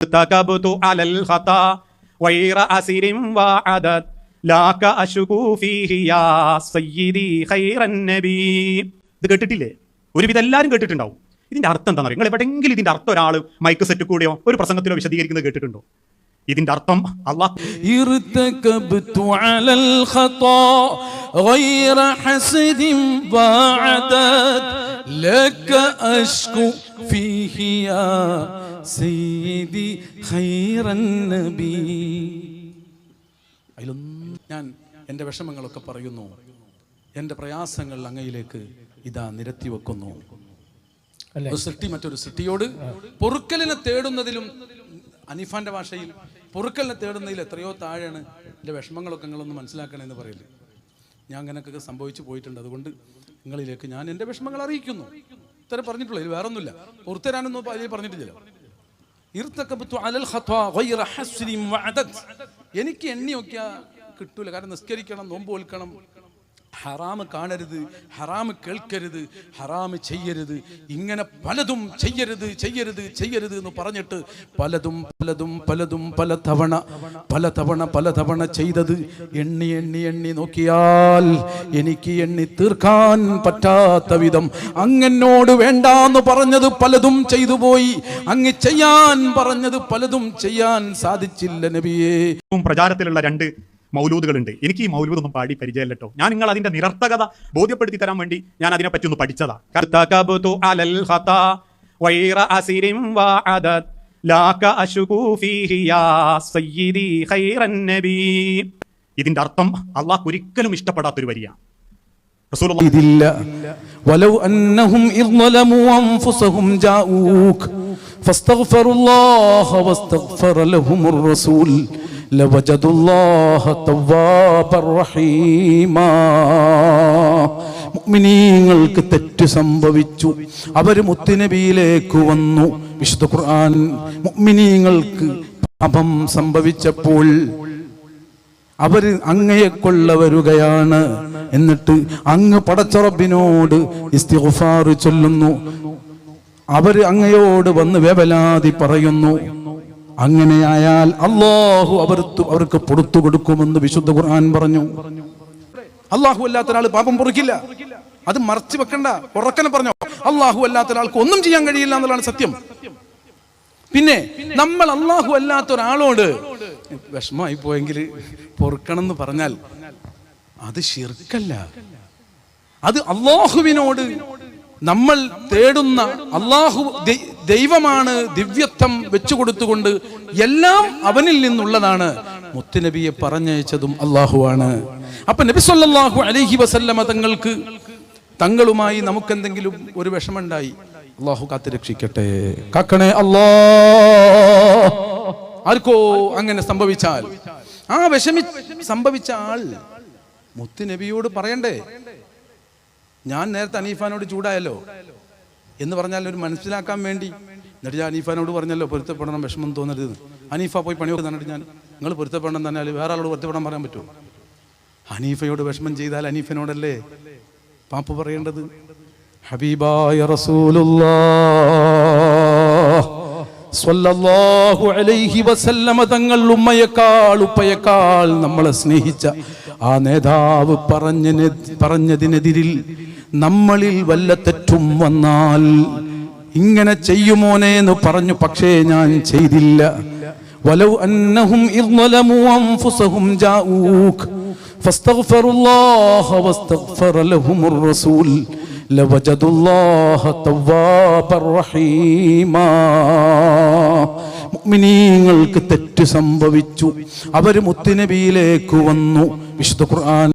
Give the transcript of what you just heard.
ارتكبت على الخطا غير أسر وعدد لاك أشكو فيه يا سيدي خير النبي ഇത് കേട്ടിട്ടില്ലേ ഒരുവിധം എല്ലാവരും കേട്ടിട്ടുണ്ടാവും ഇതിന്റെ അർത്ഥം എന്താണെന്ന് അറിയാം നിങ്ങൾ എവിടെയെങ്കിലും ഇതിന്റെ അർത്ഥം ഒരാൾ മൈക്ക് സെറ്റ് കൂടിയോ ഒരു പ്രസംഗത്തിലോ വിശദീകരിക്കുന്നത് കേട്ടിട്ടുണ്ടോ ഇതിന്റെ അർത്ഥം അള്ളാഹ് സീതി ഹൈറൻ നബി. അതിലൊന്നും ഞാൻ എന്റെ വിഷമങ്ങളൊക്കെ പറയുന്നു. എന്റെ പ്രയാസങ്ങൾ അങ്ങയിലേക്ക് ഇതാ നിരത്തി വെക്കുന്നു. ഒരു സൃഷ്ടി മറ്റൊരു സൃഷ്ടിയോട് പൊറുക്കലിനെ തേടുന്നതിലും അനിഫാന്റെ ഭാഷയിൽ പൊറുക്കലിനെ തേടുന്നതിൽ എത്രയോ താഴെയാണ് എന്റെ വിഷമങ്ങളൊക്കെ നിങ്ങളൊന്ന് മനസ്സിലാക്കണമെന്ന് പറയില്ല ഞാൻ അങ്ങനെയൊക്കെ സംഭവിച്ചു പോയിട്ടുണ്ട്. അതുകൊണ്ട് നിങ്ങളിലേക്ക് ഞാൻ എന്റെ വിഷമങ്ങൾ അറിയിക്കുന്നു. ഇത്ര പറഞ്ഞിട്ടുള്ളൂ. ഇത് വേറൊന്നുമില്ല. പുറത്തുതരാനൊന്നും അതിൽ പറഞ്ഞിട്ടില്ല എനിക്ക് എണ്ണി കിട്ടൂല. കാരണം നിസ്കരിക്കണം നോമ്പ് വിൽക്കണം ഹറാമ് കാണരുത് ഹറാമ് കേൾക്കരുത് ഹറാമ് ചെയ്യരുത്. ഇങ്ങനെ പലതും ചെയ്യരുത് ചെയ്യരുത് ചെയ്യരുത് എന്ന് പറഞ്ഞിട്ട് പലതും പലതും പലതും പല തവണ പല തവണ പല തവണ ചെയ്തത്. എണ്ണി എണ്ണി എണ്ണി നോക്കിയാൽ എനിക്ക് എണ്ണി തീർക്കാൻ പറ്റാത്ത വിധം അങ്ങനോട് വേണ്ടാന്ന് പറഞ്ഞത് പലതും ചെയ്തു പോയി. അങ്ങ് ചെയ്യാൻ പറഞ്ഞത് പലതും ചെയ്യാൻ സാധിച്ചില്ല നബിയേ. പ്രചാരത്തിലുള്ള രണ്ട് മൗലൂദുകളുണ്ട് എനിക്ക് ഈ മൗലൂദൊന്നും പാടി പരിചയമില്ല കേട്ടോ ഞാൻ നിങ്ങൾ അതിന്റെ നിരർത്ഥകത ബോധ്യപ്പെടുത്തി തരാൻ വേണ്ടി ഞാൻ അതിനെ പറ്റി ഒന്ന് പഠിച്ചതാ ارتكبت على الخطا غير أسر وعدد لاك أشكو فيه يا سيدي خير النبي ഇതിന്റെ അർത്ഥം അള്ളാഹ് ഒരിക്കലും ഇഷ്ടപ്പെടാത്തൊരു വരിയാണ് റസൂലുള്ള ഇതില്ല ولو أنهم إذ ظلموا أنفسهم جاءوك فاستغفروا الله واستغفر لهم الرسول മുഗ്മിനീങ്ങൾക്ക് തെറ്റ് സംഭവിച്ചു. അവർ മുത്തുനബിയിലേക്ക് വന്നു. വിശുദ്ധ ഖുർആൻ മുക്മിനീങ്ങൾക്ക് പാപം സംഭവിച്ചപ്പോൾ അവർ അങ്ങയെ കൊള്ള വരുകയാണ് എന്നിട്ട് അങ്ങ് പടച്ചറബിനോട് ഇസ്തിഫാർ ചൊല്ലുന്നു. അവർ അങ്ങയോട് വന്ന് വേവലാതി പറയുന്നു. അങ്ങനെയായാൽ അള്ളാഹു അവർക്ക് അവർക്ക് പൊടുത്തു കൊടുക്കുമെന്ന് വിശുദ്ധ ഖുർആൻ പറഞ്ഞു. അള്ളാഹു അല്ലാത്ത ഒരാൾ പാപം പൊറുക്കില്ല. അത് മറച്ചു വെക്കണ്ട. ഉറക്കനെ പറഞ്ഞു. അള്ളാഹു അല്ലാത്ത ഒരാൾക്ക് ഒന്നും ചെയ്യാൻ കഴിയില്ല എന്നുള്ളതാണ് സത്യം. പിന്നെ നമ്മൾ അള്ളാഹു അല്ലാത്ത ഒരാളോട് വിഷമമായി പോയെങ്കിൽ പൊറുക്കണം എന്ന് പറഞ്ഞാൽ അത് ശിർക്കല്ല. അത് അള്ളാഹുവിനോട് നമ്മൾ തേടുന്ന അള്ളാഹു ദൈവമാണ് ദിവ്യത്വം വെച്ചു കൊടുത്തുകൊണ്ട് എല്ലാം അവനിൽ നിന്നുള്ളതാണ്. മുത്തുനബിയെ പറഞ്ഞയച്ചതും അള്ളാഹുവാണ് അപ്പൊ നബി സല്ലല്ലാഹു അലൈഹി വസല്ലമ തങ്ങൾക്ക് തങ്ങളുമായി നമുക്കെന്തെങ്കിലും ഒരു വിഷമുണ്ടായി അള്ളാഹു കാത്തു രക്ഷിക്കട്ടെ. കാക്കണേ അല്ലാ. ആർക്കോ അങ്ങനെ സംഭവിച്ചാൽ ആ വിഷമി സംഭവിച്ച ആൾ മുത്തുനബിയോട് പറയണ്ടേ? ഞാൻ നേരത്തെ അനീഫാനോട് ചൂടായല്ലോ. എന്ന് പറഞ്ഞാൽ ഒരു മനസ്സിലാക്കാൻ വേണ്ടി. എന്നിട്ട് ഞാൻ അനീഫാനോട് പറഞ്ഞല്ലോ പൊരുത്തപ്പെടണം വിഷമം തോന്നരുത്. അനീഫ പോയി പണി തന്നിട്ട് ഞാൻ നിങ്ങൾ പൊരുത്തപ്പെടണം തന്നാൽ വേറെ ആളോട് പൊരുത്തപ്പെടാൻ പറയാൻ പറ്റുമോ? ഹനീഫയോട് വിഷമം ചെയ്താൽ അനീഫനോടല്ലേ പാപ്പ് പറയേണ്ടത്? ഹബീബായ അലൈഹി വസല്ലമ തങ്ങൾ ഉമ്മയേക്കാൾ ഉപ്പയേക്കാൾ നമ്മളെ സ്നേഹിച്ച ആ നേതാവ് പറഞ്ഞ പറഞ്ഞതിനെതിരിൽ നമ്മളിൽ വല്ല തെറ്റും വന്നാൽ ഇങ്ങനെ ചെയ്യുമോനെ എന്ന് പറഞ്ഞു പക്ഷേ ഞാൻ ചെയ്തില്ല ولو أنهم إذ ظلموا أنفسهم جاءوك فاستغفروا الله واستغفر لهم الرسول لوجدوا الله توابا رحيما മുഅ്മിനീങ്ങൾക്ക് തെറ്റ് സംഭവിച്ചു അവർ മുത്തുനബിയിലേക്ക് വന്നു വിശുദ്ധ ഖുർആൻ